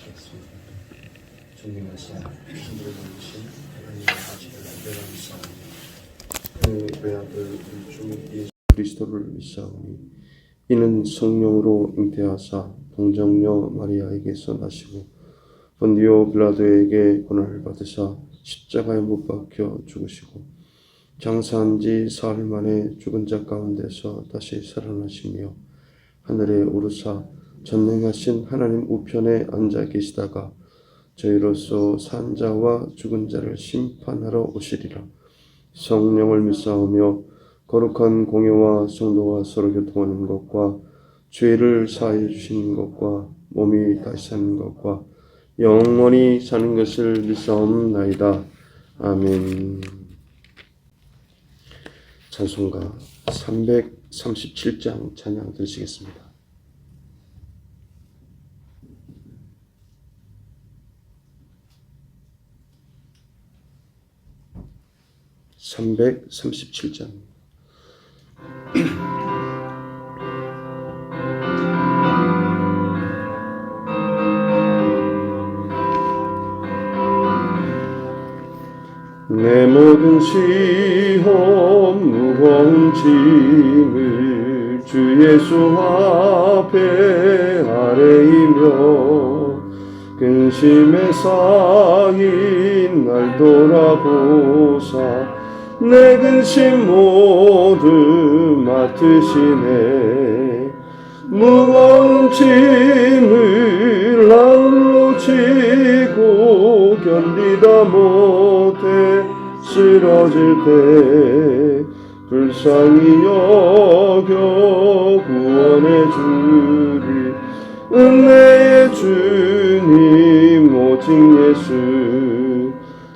나누시겠습니다. 존경하신 힘들어 보이신 하나님의 안전한 싸움 그 외아들 우리 주 예수 그리스도를 믿사오니 이는 성령으로 잉태하사 동정녀 마리아에게서 나시고 본디오 빌라도에게 고난을 받으사 십자가에 못 박혀 죽으시고 장사한 지 사흘 만에 죽은 자 가운데서 다시 살아나시며 하늘에 오르사 전능하신 하나님 우편에 앉아 계시다가 저희로서 산 자와 죽은 자를 심판하러 오시리라. 성령을 믿사오며 거룩한 공예와 성도와 서로 교통하는 것과 죄를 사해 주시는 것과 몸이 다시 사는 것과 영원히 사는 것을 믿사옵나이다. 아멘. 찬송가 337장 찬양 드리시겠습니다. 337장. 내 모든 시험 무거운 짐을 주 예수 앞에 아래이며 근심에 쌓인 날 돌아보사 내 근심 모두 맡으시네. 무거운 짐을 나홀로 지고 견디다 못해 쓰러질 때 불쌍히 여겨 구원해 주리. 은혜의 주님 오직 예수.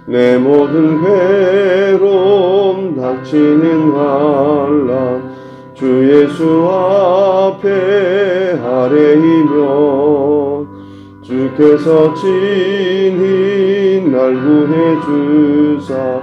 내 모든 괴로 움 닥치는 한란 주 예수 앞에 아래이면 주께서 친히 날 구해 주사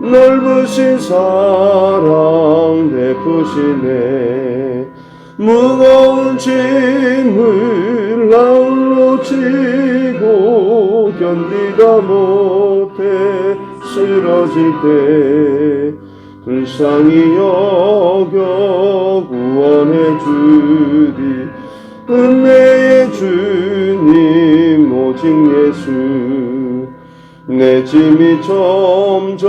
넓으신 사랑 베푸시네. 무거운 짐을 나홀로 지고 견디다 못해 쓰러질 때 불쌍히 여겨 구원해 주리. 은혜의 주님 오직 예수. 내 짐이 점점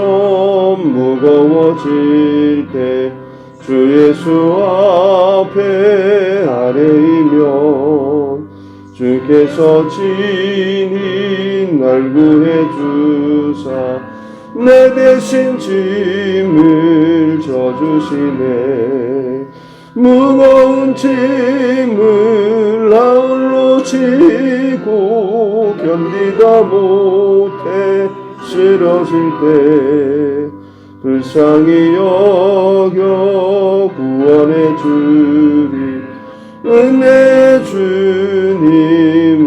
무거워질 때 주 예수 앞에 아래이면 주께서 친히 날 구해 주사 내 대신 짐을 져주시네. 무거운 짐을 나홀로 지고 견디다 못해 쓰러질 때 불쌍히 여겨 구원해 주리. 은혜 주님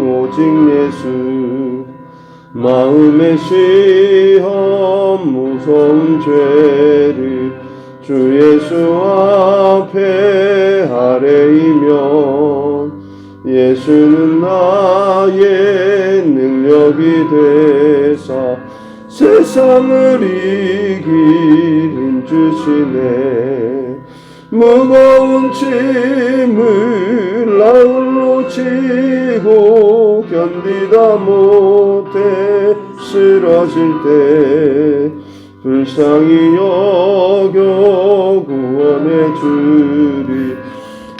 오직 예수 마음의 시험 무서운 죄를 주 예수 앞에 아래이면 예수는 나의 능력이 되사 세상을 이길 힘 주시네. 무거운 짐을 나홀로 지고 견디다 못 해 쓰러질 때 불쌍히 여겨 구원해 주리.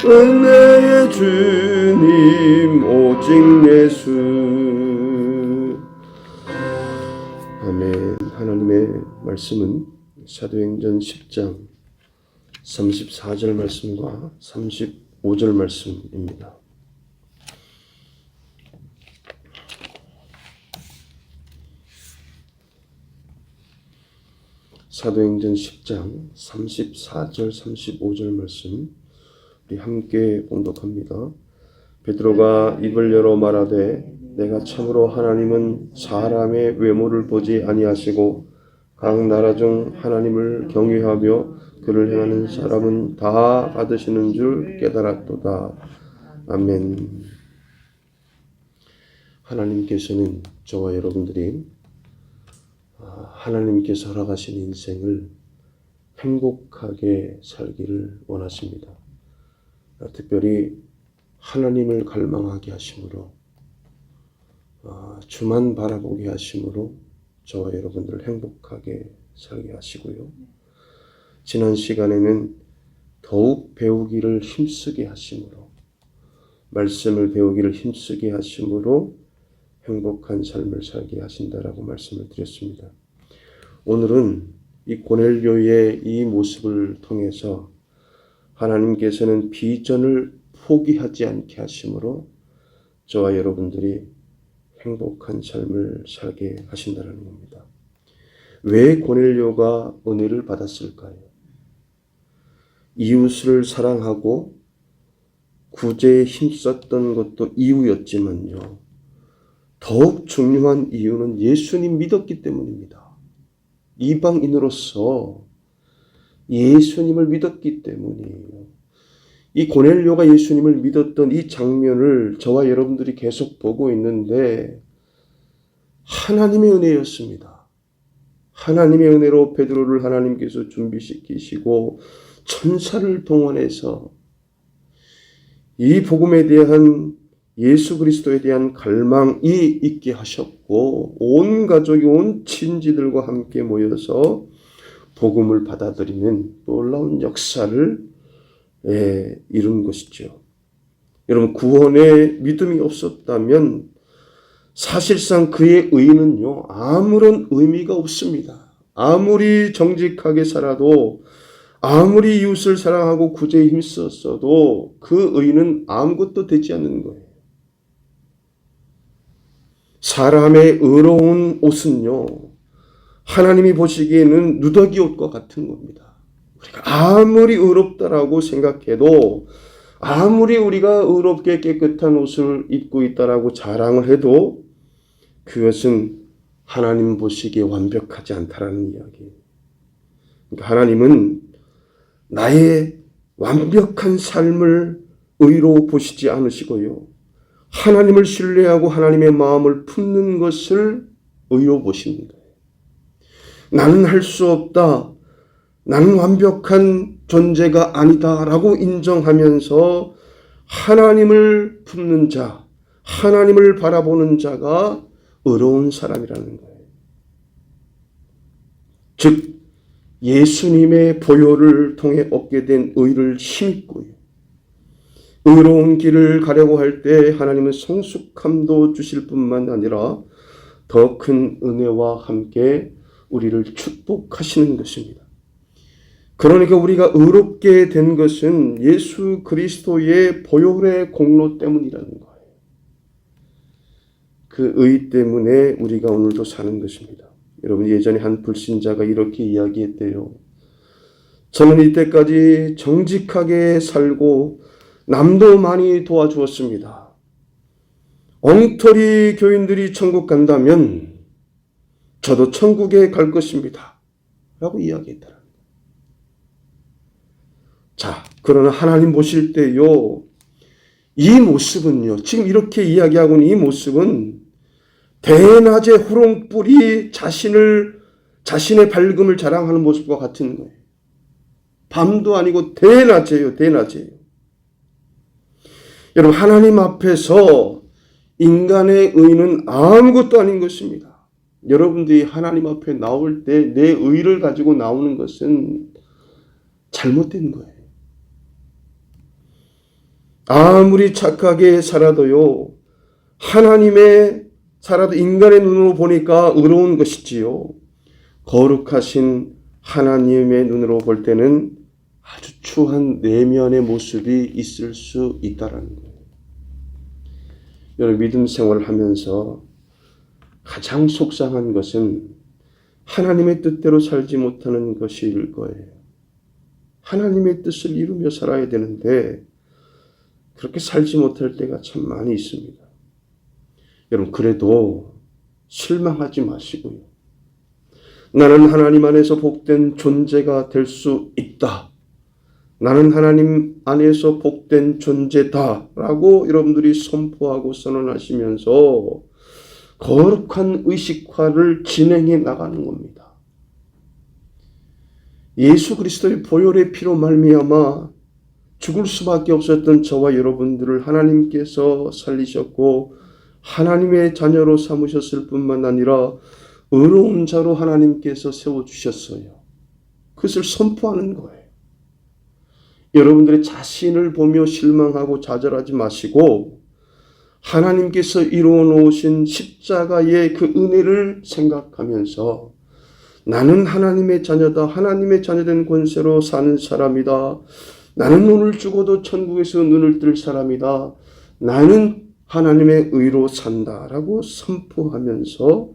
은혜의 주님 오직 예수. 아멘. 하나님의 말씀은 사도행전 10장 34절 말씀과 35절 말씀입니다. 사도행전 10장 34절 35절 말씀 우리 함께 봉독합니다. 베드로가 입을 열어 말하되 내가 참으로 하나님은 사람의 외모를 보지 아니하시고 각 나라 중 하나님을 경외하며 그를 행하는 사람은 다 받으시는 줄 깨달았도다. 아멘. 하나님께서는 저와 여러분들이 아, 하나님께서 허락하신 인생을 행복하게 살기를 원하십니다. 아, 특별히 하나님을 갈망하게 하심으로 아, 주만 바라보게 하심으로 저와 여러분들을 행복하게 살게 하시고요. 지난 시간에는 더욱 배우기를 힘쓰게 하심으로 말씀을 배우기를 힘쓰게 하심으로 행복한 삶을 살게 하신다라고 말씀을 드렸습니다. 오늘은 이 고넬료의 이 모습을 통해서 하나님께서는 비전을 포기하지 않게 하심으로 저와 여러분들이 행복한 삶을 살게 하신다는 겁니다. 왜 고넬료가 은혜를 받았을까요? 이웃을 사랑하고 구제에 힘썼던 것도 이유였지만요. 더욱 중요한 이유는 예수님 믿었기 때문입니다. 이방인으로서 예수님을 믿었기 때문이에요. 이 고넬료가 예수님을 믿었던 이 장면을 저와 여러분들이 계속 보고 있는데 하나님의 은혜였습니다. 하나님의 은혜로 베드로를 하나님께서 준비시키시고 천사를 동원해서 이 복음에 대한 예수 그리스도에 대한 갈망이 있게 하셨고 온 가족이 온 친지들과 함께 모여서 복음을 받아들이는 놀라운 역사를 예, 이룬 것이죠. 여러분 구원의 믿음이 없었다면 사실상 그의 의는요 아무런 의미가 없습니다. 아무리 정직하게 살아도 아무리 이웃을 사랑하고 구제에 힘썼어도 그 의는 아무것도 되지 않는 거예요. 사람의 의로운 옷은요, 하나님이 보시기에는 누더기 옷과 같은 겁니다. 우리가 아무리 의롭다라고 생각해도, 아무리 우리가 의롭게 깨끗한 옷을 입고 있다라고 자랑을 해도, 그것은 하나님 보시기에 완벽하지 않다라는 이야기예요. 그러니까 하나님은 나의 완벽한 삶을 의로 보시지 않으시고요. 하나님을 신뢰하고 하나님의 마음을 품는 것을 의로 거예요. 나는 할 수 없다. 나는 완벽한 존재가 아니다라고 인정하면서 하나님을 품는 자, 하나님을 바라보는 자가 의로운 사람이라는 거예요. 즉, 예수님의 보혈을 통해 얻게 된 의를 힘입고요. 의로운 길을 가려고 할 때 하나님은 성숙함도 주실 뿐만 아니라 더 큰 은혜와 함께 우리를 축복하시는 것입니다. 그러니까 우리가 의롭게 된 것은 예수 그리스도의 보혈의 공로 때문이라는 거예요. 그 의 때문에 우리가 오늘도 사는 것입니다. 여러분 예전에 한 불신자가 이렇게 이야기했대요. 저는 이때까지 정직하게 살고 남도 많이 도와주었습니다. 엉터리 교인들이 천국 간다면 저도 천국에 갈 것입니다. 라고 이야기했더라. 자, 그러나 하나님 보실 때요, 이 모습은요, 지금 이렇게 이야기하고 있는 이 모습은 대낮에 호롱불이 자신을, 자신의 밝음을 자랑하는 모습과 같은 거예요. 밤도 아니고 대낮에요, 대낮에요. 여러분, 하나님 앞에서 인간의 의는 아무것도 아닌 것입니다. 여러분들이 하나님 앞에 나올 때 내 의를 가지고 나오는 것은 잘못된 거예요. 아무리 착하게 살아도요, 하나님의 살아도 인간의 눈으로 보니까 의로운 것이지요. 거룩하신 하나님의 눈으로 볼 때는 아주 추한 내면의 모습이 있을 수 있다라는 거예요. 여러분 믿음 생활을 하면서 가장 속상한 것은 하나님의 뜻대로 살지 못하는 것일 거예요. 하나님의 뜻을 이루며 살아야 되는데 그렇게 살지 못할 때가 참 많이 있습니다. 여러분 그래도 실망하지 마시고요. 나는 하나님 안에서 복된 존재가 될 수 있다. 나는 하나님 안에서 복된 존재다. 라고 여러분들이 선포하고 선언하시면서 거룩한 의식화를 진행해 나가는 겁니다. 예수 그리스도의 보혈의 피로 말미암아 죽을 수밖에 없었던 저와 여러분들을 하나님께서 살리셨고 하나님의 자녀로 삼으셨을 뿐만 아니라 의로운 자로 하나님께서 세워 주셨어요. 그것을 선포하는 거예요. 여러분들의 자신을 보며 실망하고 좌절하지 마시고 하나님께서 이루어 놓으신 십자가의 그 은혜를 생각하면서 나는 하나님의 자녀다. 하나님의 자녀된 권세로 사는 사람이다. 나는 눈을 죽어도 천국에서 눈을 뜰 사람이다. 나는 하나님의 의로 산다 라고 선포하면서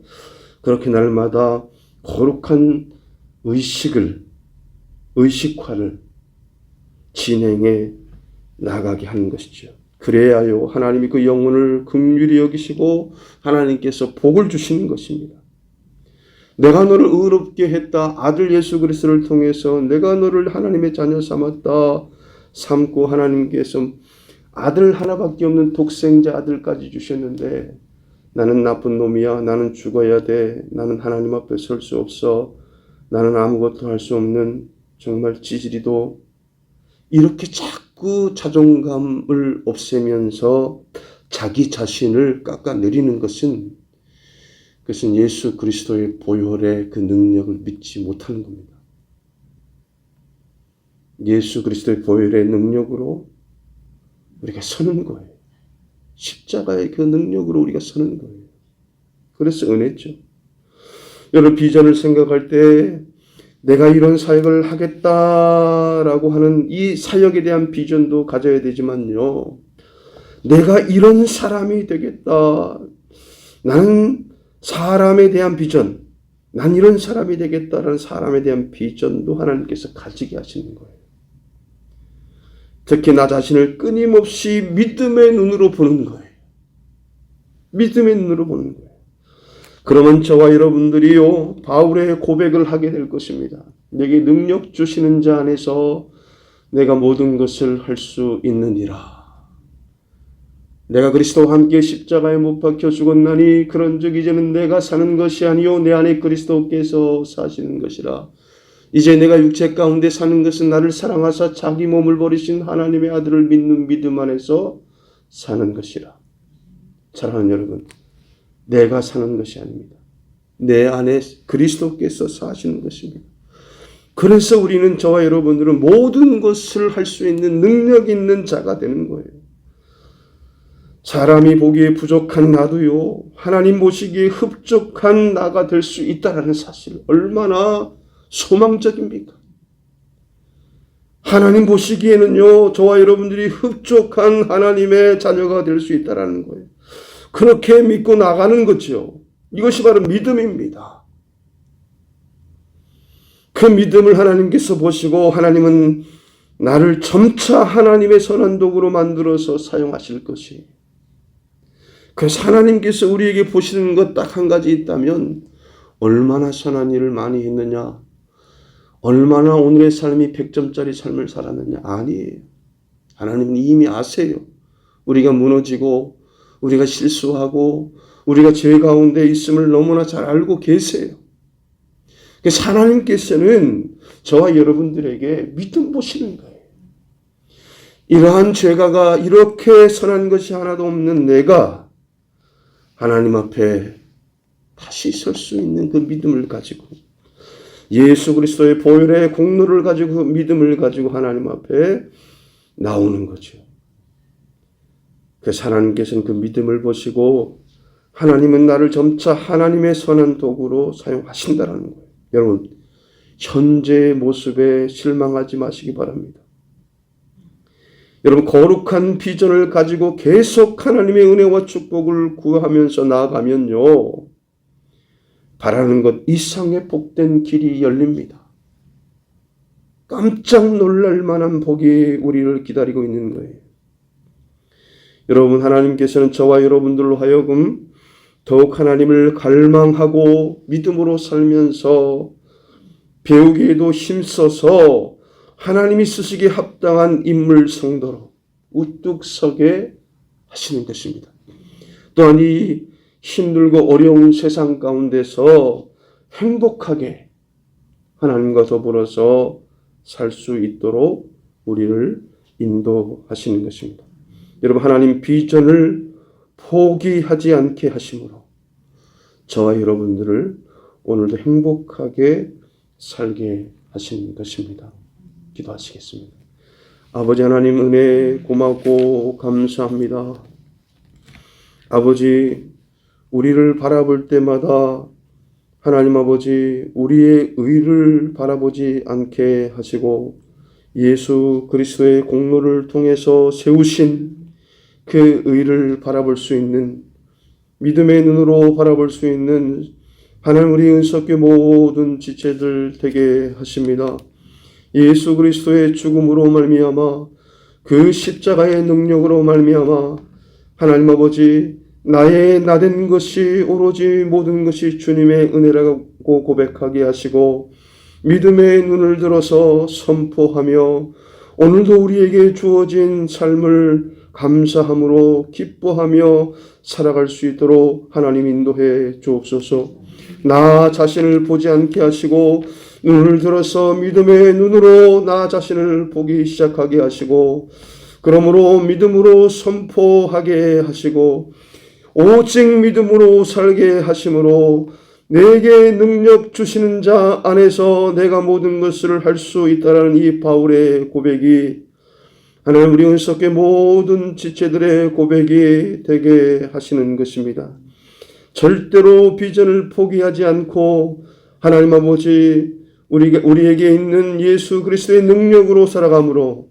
그렇게 날마다 거룩한 의식을 의식화를 진행해 나가게 하는 것이죠. 그래야요 하나님이 그 영혼을 긍휼히 여기시고 하나님께서 복을 주시는 것입니다. 내가 너를 의롭게 했다. 아들 예수 그리스도를 통해서 내가 너를 하나님의 자녀 삼았다. 삼고 하나님께서 아들 하나밖에 없는 독생자 아들까지 주셨는데 나는 나쁜 놈이야. 나는 죽어야 돼. 나는 하나님 앞에 설 수 없어. 나는 아무것도 할 수 없는 정말 지지리도 이렇게 자꾸 자존감을 없애면서 자기 자신을 깎아내리는 것은 그것은 예수 그리스도의 보혈의 그 능력을 믿지 못하는 겁니다. 예수 그리스도의 보혈의 능력으로 우리가 서는 거예요. 십자가의 그 능력으로 우리가 서는 거예요. 그래서 은혜죠. 여러분 비전을 생각할 때 내가 이런 사역을 하겠다 라고 하는 이 사역에 대한 비전도 가져야 되지만요. 내가 이런 사람이 되겠다. 나는 사람에 대한 비전, 난 이런 사람이 되겠다라는 사람에 대한 비전도 하나님께서 가지게 하시는 거예요. 특히 나 자신을 끊임없이 믿음의 눈으로 보는 거예요. 믿음의 눈으로 보는 거예요. 그러면 저와 여러분들이요, 바울의 고백을 하게 될 것입니다. 내게 능력 주시는 자 안에서 내가 모든 것을 할 수 있느니라. 내가 그리스도와 함께 십자가에 못 박혀 죽었나니 그런즉 이제는 내가 사는 것이 아니요 내 안에 그리스도께서 사시는 것이라. 이제 내가 육체 가운데 사는 것은 나를 사랑하사 자기 몸을 버리신 하나님의 아들을 믿는 믿음 안에서 사는 것이라. 사랑하는 여러분, 내가 사는 것이 아닙니다. 내 안에 그리스도께서 사시는 것입니다. 그래서 우리는 저와 여러분들은 모든 것을 할 수 있는 능력 있는 자가 되는 거예요. 사람이 보기에 부족한 나도요, 하나님 보시기에 흡족한 나가 될 수 있다라는 사실, 얼마나 소망적입니까? 하나님 보시기에는요, 저와 여러분들이 흡족한 하나님의 자녀가 될 수 있다라는 거예요. 그렇게 믿고 나가는 거죠. 이것이 바로 믿음입니다. 그 믿음을 하나님께서 보시고 하나님은 나를 점차 하나님의 선한 도구로 만들어서 사용하실 것이. 그래서 하나님께서 우리에게 보시는 것 딱 한 가지 있다면 얼마나 선한 일을 많이 했느냐? 얼마나 오늘의 삶이 100점짜리 삶을 살았느냐? 아니에요. 하나님은 이미 아세요. 우리가 무너지고 우리가 실수하고 우리가 죄 가운데 있음을 너무나 잘 알고 계세요. 그래서 하나님께서는 저와 여러분들에게 믿음 보시는 거예요. 이러한 죄가가 이렇게 선한 것이 하나도 없는 내가 하나님 앞에 다시 설 수 있는 그 믿음을 가지고 예수 그리스도의 보혈의 공로를 가지고 그 믿음을 가지고 하나님 앞에 나오는 거죠. 그래서 하나님께서는 그 믿음을 보시고 하나님은 나를 점차 하나님의 선한 도구로 사용하신다라는 거예요. 여러분, 현재의 모습에 실망하지 마시기 바랍니다. 여러분, 거룩한 비전을 가지고 계속 하나님의 은혜와 축복을 구하면서 나아가면요. 바라는 것 이상의 복된 길이 열립니다. 깜짝 놀랄 만한 복이 우리를 기다리고 있는 거예요. 여러분, 하나님께서는 저와 여러분들로 하여금 더욱 하나님을 갈망하고 믿음으로 살면서 배우기에도 힘써서 하나님이 쓰시기에 합당한 인물 성도로 우뚝 서게 하시는 것입니다. 또한 이 힘들고 어려운 세상 가운데서 행복하게 하나님과 더불어서 살 수 있도록 우리를 인도하시는 것입니다. 여러분 하나님 비전을 포기하지 않게 하심으로 저와 여러분들을 오늘도 행복하게 살게 하시는 것입니다. 기도하시겠습니다. 아버지 하나님 은혜 고맙고 감사합니다. 아버지 우리를 바라볼 때마다 하나님 아버지 우리의 의를 바라보지 않게 하시고 예수 그리스도의 공로를 통해서 세우신 그 의를 바라볼 수 있는 믿음의 눈으로 바라볼 수 있는 하나님 우리 은석교 모든 지체들 되게 하십니다. 예수 그리스도의 죽음으로 말미암아 그 십자가의 능력으로 말미암아 하나님 아버지 나의 나된 것이 오로지 모든 것이 주님의 은혜라고 고백하게 하시고 믿음의 눈을 들어서 선포하며 오늘도 우리에게 주어진 삶을 감사함으로 기뻐하며 살아갈 수 있도록 하나님 인도해 주옵소서. 나 자신을 보지 않게 하시고 눈을 들어서 믿음의 눈으로 나 자신을 보기 시작하게 하시고 그러므로 믿음으로 선포하게 하시고 오직 믿음으로 살게 하심으로 내게 능력 주시는 자 안에서 내가 모든 것을 할 수 있다라는 이 바울의 고백이 하나님 우리 은석의 모든 지체들의 고백이 되게 하시는 것입니다. 절대로 비전을 포기하지 않고 하나님 아버지 우리가 우리에게 있는 예수 그리스도의 능력으로 살아감으로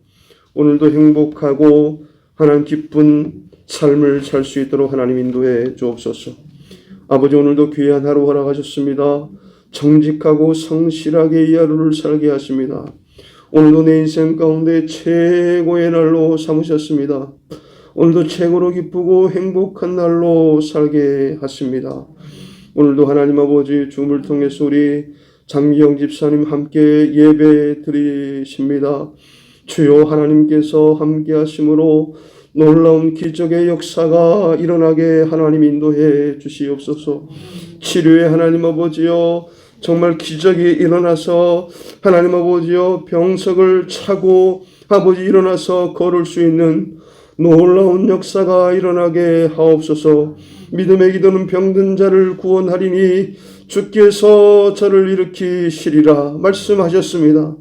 오늘도 행복하고 하나님 기쁜 삶을 살 수 있도록 하나님 인도해 주옵소서. 아버지 오늘도 귀한 하루 허락하셨습니다. 정직하고 성실하게 이 하루를 살게 하십니다. 오늘도 내 인생 가운데 최고의 날로 삼으셨습니다. 오늘도 최고로 기쁘고 행복한 날로 살게 하십니다. 오늘도 하나님 아버지 주음을 통해서 우리 장기영 집사님 함께 예배 드리십니다. 주여 하나님께서 함께 하심으로 놀라운 기적의 역사가 일어나게 하나님 인도해 주시옵소서. 치료의 하나님 아버지여 정말 기적이 일어나서 하나님 아버지여 병석을 차고 아버지 일어나서 걸을 수 있는 놀라운 역사가 일어나게 하옵소서. 믿음의 기도는 병든 자를 구원하리니 주께서 저를 일으키시리라 말씀하셨습니다.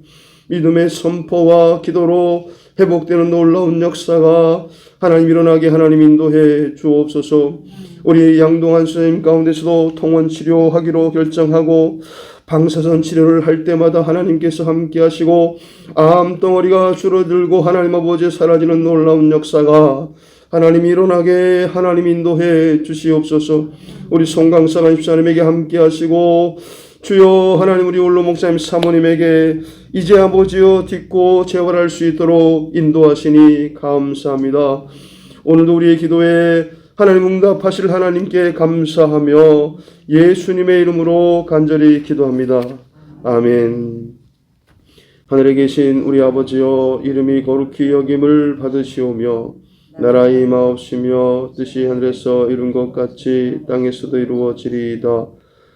믿음의 선포와 기도로 회복되는 놀라운 역사가 하나님 일어나게 하나님 인도해 주옵소서. 우리 양동한 선생님 가운데서도 통원 치료하기로 결정하고 방사선 치료를 할 때마다 하나님께서 함께 하시고 암 덩어리가 줄어들고 하나님 아버지 사라지는 놀라운 역사가 하나님 일어나게 하나님 인도해 주시옵소서. 우리 송강사가 입사님에게 함께 하시고 주여 하나님 우리 올로 목사님 사모님에게 이제 아버지여 딛고 재활할 수 있도록 인도하시니 감사합니다. 오늘도 우리의 기도에 하나님 응답하실 하나님께 감사하며 예수님의 이름으로 간절히 기도합니다. 아멘. 하늘에 계신 우리 아버지여 이름이 거룩히 여김을 받으시오며 나라의 임하옵시며 뜻이 하늘에서 이룬 것 같이 땅에서도 이루어지리이다.